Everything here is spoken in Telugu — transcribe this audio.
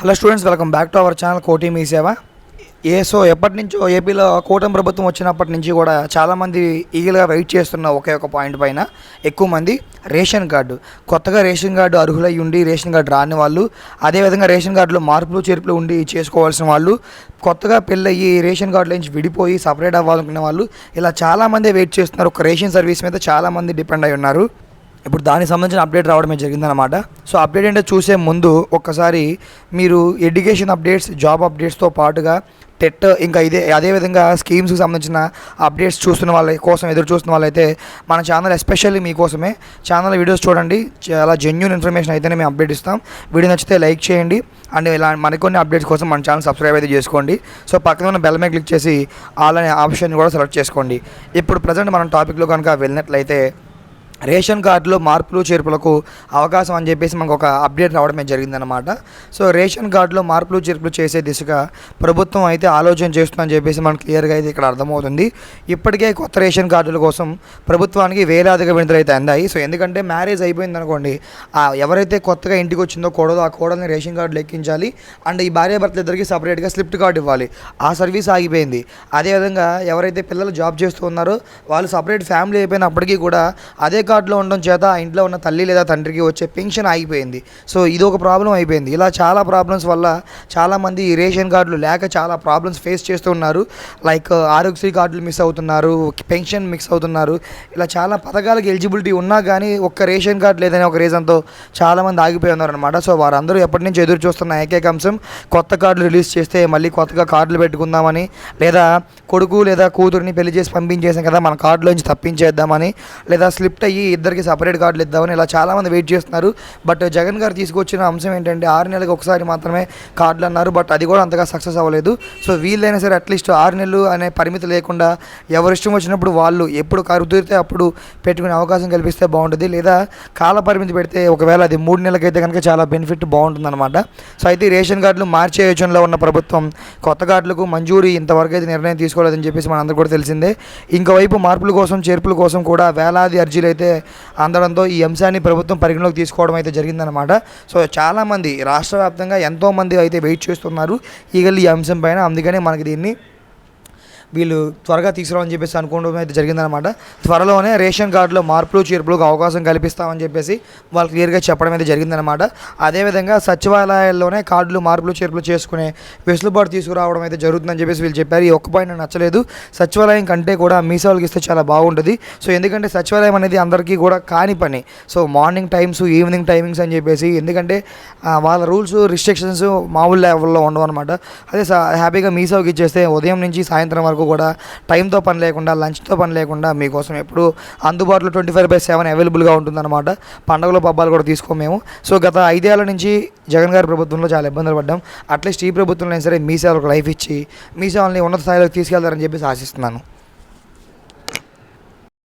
Hello students welcome back to our channel Koti Mee Seva A so ఎప్పటి నుంచో ఏపీలో కూటమి ప్రభుత్వం వచ్చినప్పటి నుంచి కూడా చాలామంది ఈగలుగా వెయిట్ చేస్తున్న ఒకే ఒక పాయింట్ పైన ఎక్కువ మంది రేషన్ కార్డు. కొత్తగా రేషన్ కార్డు అర్హులై ఉండి రేషన్ కార్డు రాని వాళ్ళు అదేవిధంగా రేషన్ కార్డులో మార్పులు చేర్పులు ఉండి చేసుకోవాల్సిన వాళ్ళు కొత్తగా పెళ్ళయ్యి రేషన్ కార్డుల నుంచి విడిపోయి సపరేట్ అవ్వాలనుకునే వాళ్ళు ఇలా చాలామంది వెయిట్ చేస్తున్నారు. ఒక రేషన్ సర్వీస్ మీద చాలామంది డిపెండ్ అయి ఉన్నారు. ఇప్పుడు దానికి సంబంధించిన అప్డేట్ రావడమే జరిగిందనమాట సో అప్డేట్ అంటే చూసే ముందు ఒక్కసారి మీరు ఎడ్యుకేషన్ అప్డేట్స్ జాబ్ అప్డేట్స్తో పాటుగా టెట్ ఇంకా ఇదే అదేవిధంగా స్కీమ్స్కి సంబంధించిన అప్డేట్స్ చూస్తున్న వాళ్ళ కోసం ఎదురు చూస్తున్న వాళ్ళైతే మన ఛానల్ ఎస్పెషల్లీ మీకోసమే ఛానల్ వీడియోస్ చూడండి. చాలా జెన్యున్ ఇన్ఫర్మేషన్ అయితేనే మేము అప్డేట్ ఇస్తాం. వీడియో నచ్చితే లైక్ చేయండి. అండ్ ఇలా మరికొన్ని అప్డేట్స్ కోసం మన ఛానల్ సబ్స్క్రైబ్ అయితే చేసుకోండి. సో పక్కన ఉన్న బెల్ మీద క్లిక్ చేసి ఆల్ అనే ఆప్షన్ కూడా సెలెక్ట్ చేసుకోండి. ఇప్పుడు ప్రజెంట్ మనం టాపిక్లో కనుక వెళ్ళినట్లయితే రేషన్ కార్డులో మార్పులు చేర్పులకు అవకాశం అని చెప్పేసి మనకు ఒక అప్డేట్ రావడమే జరిగిందనమాట సో రేషన్ కార్డులో మార్పులు చేర్పులు చేసే దిశగా ప్రభుత్వం అయితే ఆలోచన చేస్తుందని చెప్పేసి మనకు క్లియర్గా అయితే ఇక్కడ అర్థమవుతుంది. ఇప్పటికే కొత్త రేషన్ కార్డుల కోసం ప్రభుత్వానికి వేలాదిగా విడుదలైతే అందాయి. సో ఎందుకంటే మ్యారేజ్ అయిపోయింది అనుకోండి ఎవరైతే కొత్తగా ఇంటికి వచ్చిందో కోడలో ఆ కోడల్ని రేషన్ కార్డులు లెక్కించాలి అండ్ ఈ భార్యాభర్తలు ఇద్దరికి సపరేట్గా స్లిప్ట్ కార్డు ఇవ్వాలి. ఆ సర్వీస్ ఆగిపోయింది. అదేవిధంగా ఎవరైతే పిల్లలు జాబ్ చేస్తూ ఉన్నారో వాళ్ళు సపరేట్ ఫ్యామిలీ అయిపోయినప్పటికీ కూడా అదే కార్డులో ఉండడం చేత ఆ ఇంట్లో ఉన్న తల్లి లేదా తండ్రికి వచ్చే పెన్షన్ ఆగిపోయింది. సో ఇది ఒక ప్రాబ్లం అయిపోయింది. ఇలా చాలా ప్రాబ్లమ్స్ వల్ల చాలామంది ఈ రేషన్ కార్డులు లేక చాలా ప్రాబ్లమ్స్ ఫేస్ చేస్తూ ఉన్నారు. లైక్ ఆరోగ్యశ్రీ కార్డులు మిస్ అవుతున్నారు పెన్షన్ మిక్స్ అవుతున్నారు. ఇలా చాలా పథకాలకు ఎలిజిబిలిటీ ఉన్నా కానీ ఒక్క రేషన్ కార్డు లేదని ఒక రీజన్తో చాలామంది ఆగిపోయి ఉన్నారు అనమాట సో వారందరూ ఎప్పటి నుంచి ఎదురు చూస్తున్న ఏకైక అంశం కొత్త కార్డులు రిలీజ్ చేస్తే మళ్ళీ కొత్తగా కార్డులు పెట్టుకుందామని లేదా కొడుకు లేదా కూతురిని పెళ్ళి చేసి పంపించేసాం కదా మన కార్డులోంచి తప్పించేద్దామని లేదా స్లిప్ట్ అయ్యి ఇద్దరికి సపరేట్ కార్డులు ఇద్దామని ఇలా చాలామంది వెయిట్ చేస్తున్నారు. బట్ జగన్ గారు తీసుకొచ్చిన అంశం ఏంటంటే ఆరు నెలలకు ఒకసారి మాత్రమే కార్డులు అన్నారు. బట్ అది కూడా అంతగా సక్సెస్ అవ్వలేదు. సో వీళ్ళైనా సరే అట్లీస్ట్ ఆరు నెలలు అనే పరిమితి లేకుండా ఎవరి ఇష్టం వచ్చినప్పుడు వాళ్ళు ఎప్పుడు కుదిరితే అప్పుడు పెట్టుకునే అవకాశం కల్పిస్తే బాగుంటుంది. లేదా కాల పరిమితి పెడితే ఒకవేళ అది మూడు నెలలకైతే కనుక చాలా బెనిఫిట్ బాగుంటుందన్నమాట. సో అయితే రేషన్ కార్డులు మార్చే యోచనలో ఉన్న ప్రభుత్వం కొత్త కార్డులకు మంజూరీ ఇంతవరకు అయితే నిర్ణయం తీసుకోలేదని చెప్పేసి మనందరూ కూడా తెలిసిందే. ఇంకోవైపు మార్పుల కోసం చేర్పుల కోసం కూడా వేలాది అర్జీలు అయితే అందడంతో ఈ అంశాన్ని ప్రభుత్వం పరిగణలోకి తీసుకోవడం అయితే జరిగిందనమాట సో చాలామంది రాష్ట్ర వ్యాప్తంగా ఎంతోమంది అయితే వెయిట్ చేస్తున్నారు ఈగల్ ఈ అంశం పైన. అందుకనే మనకి దీన్ని వీళ్ళు త్వరగా తీసుకురావని చెప్పేసి అనుకోవడం అయితే జరిగిందనమాట త్వరలోనే రేషన్ కార్డులో మార్పులు చేర్పులకు అవకాశం కల్పిస్తామని చెప్పేసి వాళ్ళు క్లియర్గా చెప్పడం అయితే జరిగిందనమాట అదేవిధంగా సచివాలయాల్లోనే కార్డులు మార్పులు చేర్పులు చేసుకునే వెసులుబాటు తీసుకురావడం అయితే జరుగుతుందని చెప్పేసి వీళ్ళు చెప్పారు. ఈ ఒక్క పాయింట్ నచ్చలేదు. సచివాలయం కంటే కూడా మీ ఇస్తే చాలా బాగుంటుంది. సో ఎందుకంటే సచివాలయం అనేది అందరికీ కూడా కాని పని. So morning times evening timings అని చెప్పేసి ఎందుకంటే వాళ్ళ రూల్స్ రిస్ట్రిక్షన్స్ మామూలు లెవెల్లో ఉండవు అనమాట అదే స- హ్యాపీగా మీసాకి ఇచ్చేస్తే ఉదయం నుంచి సాయంత్రం వరకు కూడా టైంతో పని లేకుండా లంచ్తో పని లేకుండా మీకోసం ఎప్పుడు అందుబాటులో ట్వంటీ ఫైవ్ బై సెవెన్ అవైలబుల్గా ఉంటుందన్నమాట. పండుగలు పబ్బాలు కూడా తీసుకో మేము సో గత ఐదేళ్ళ నుంచి జగన్ గారి ప్రభుత్వంలో చాలా ఇబ్బందులు పడ్డాం. అట్లీస్ట్ ఈ ప్రభుత్వంలో అయినా సరే మీ సేవలకు లైఫ్ ఇచ్చి మీ సేవల్ని ఉన్నత స్థాయిలోకి తీసుకెళ్తారని చెప్పేసి ఆశిస్తున్నాను.